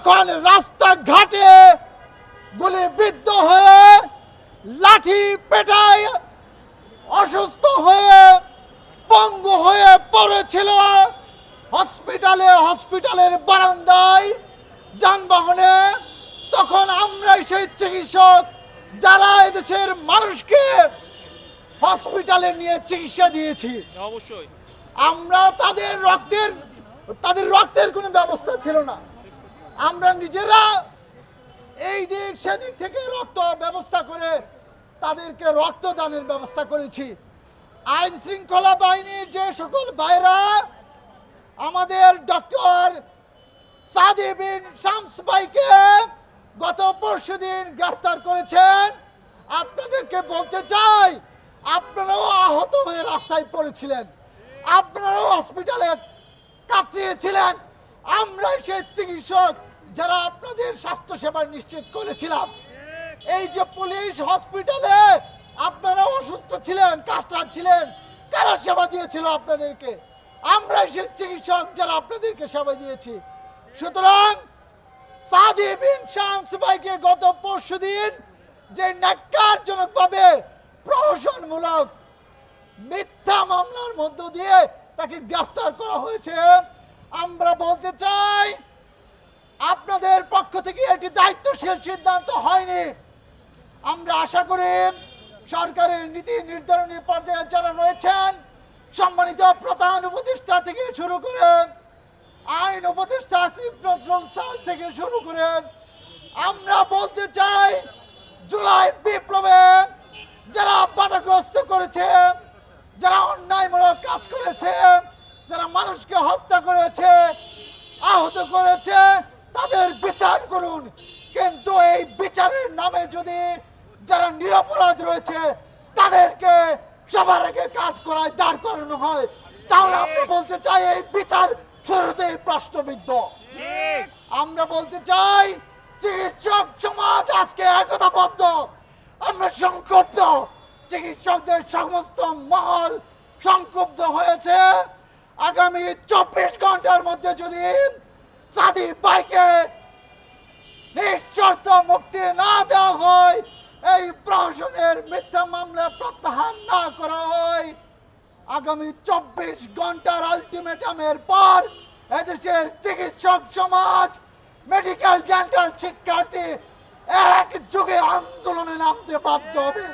যখন রাস্তাঘাটে গুলিবিদ্ধ হয়ে লাঠি পেটায় অসুস্থ হয়ে পঙ্গু হয়ে পড়েছিল হসপিটালে হসপিটালের বারান্দায় যানবাহনে তখন আমরাই সেই চিকিৎসক যারা এদেশের মানুষকে হসপিটালে নিয়ে চিকিৎসা দিয়েছি। অবশ্যই। আমরা তাদের রক্তের তাদের রক্তের কোনো ব্যবস্থা ছিল না। আমরা নিজেরা এই দিক সেদিক থেকে রক্ত ব্যবস্থা করে তাদেরকে রক্তদানের ব্যবস্থা করেছি। আইন শৃঙ্খলা বাহিনীর যে সকল ভাইরা, আমাদের ডক্টর সাদি বিন শামস ভাইকে গত পরশু দিন গ্রেফতার করেছেন। আপনাদেরকে বলতে চাই, আপনারাও আহত হয়ে রাস্তায় পড়েছিলেন। আপনারাও হসপিটালে কাটিয়েছিলেন আমরাই সেই চিকিৎসক যারা আপনাদের স্বাস্থ্যসেবা নিশ্চিত করেছিলাম, এই যে পুলিশ হসপিটালে আপনারা অসুস্থ ছিলেন কাতরা ছিলেন, কারা সেবা দিয়েছিল আপনাদেরকে? আমরা সেই চিকিৎসক যারা আপনাদেরকে সেবা দিয়েছি। সুতরাং সাদি বিন শামস গত পরশু দিন যে ন্যাক্কারজনকভাবে প্রহসনমূলক মিথ্যা মামলার মধ্য দিয়ে তাকে গ্রেফতার করা হয়েছে, আমরা বলতে চাই আপনাদের পক্ষ থেকে এটি দায়িত্বশীল সিদ্ধান্ত হয়নি। আমরা আশা করি সরকারের নীতি নির্ধারণী পর্যায়ে যারা রয়েছেন, সম্মানিত প্রধান উপদেষ্টা থেকে শুরু করে আইন উপদেষ্টা সাল থেকে শুরু করে আমরা বলতে চাই, জুলাই বিপ্লবে যারা বাধাগ্রস্ত করেছে, যারা অন্যায়মূলক কাজ করেছে, যারা মানুষকে হত্যা করেছে, আহত করেছে তাদের বিচার করুন। কিন্তু এই বিচারের নামে যদি যারা নিরাপরাধ রয়েছে তাদেরকে সবার আগে কাজ করায় দাঁড় করানো হয়। তাহলে আমরা বলতে চাই এই বিচার শুরুতেই প্রশ্নবিদ্ধ। আমরা বলতে চাই চিকিৎসক সমাজ আজকে একতাবদ্ধ। আমরা সংক্ষুব্ধ। চিকিৎসকদের সমস্ত মহল সংক্ষুব্ধ হয়েছে। আগামী চব্বিশ ঘণ্টার মধ্যে যদি সাদি বাইকে নিঃশর্ত মুক্তি না দেওয়া হয়, এই প্রহসনের মিথ্যা মামলা প্রত্যাহার না করা হয়। আগামী চব্বিশ ঘণ্টার আলটিমেটামের পর এদেশের চিকিৎসক সমাজ মেডিকেল ডেন্টাল শিক্ষার্থী এক যুগে আন্দোলনে নামতে বাধ্য হবে।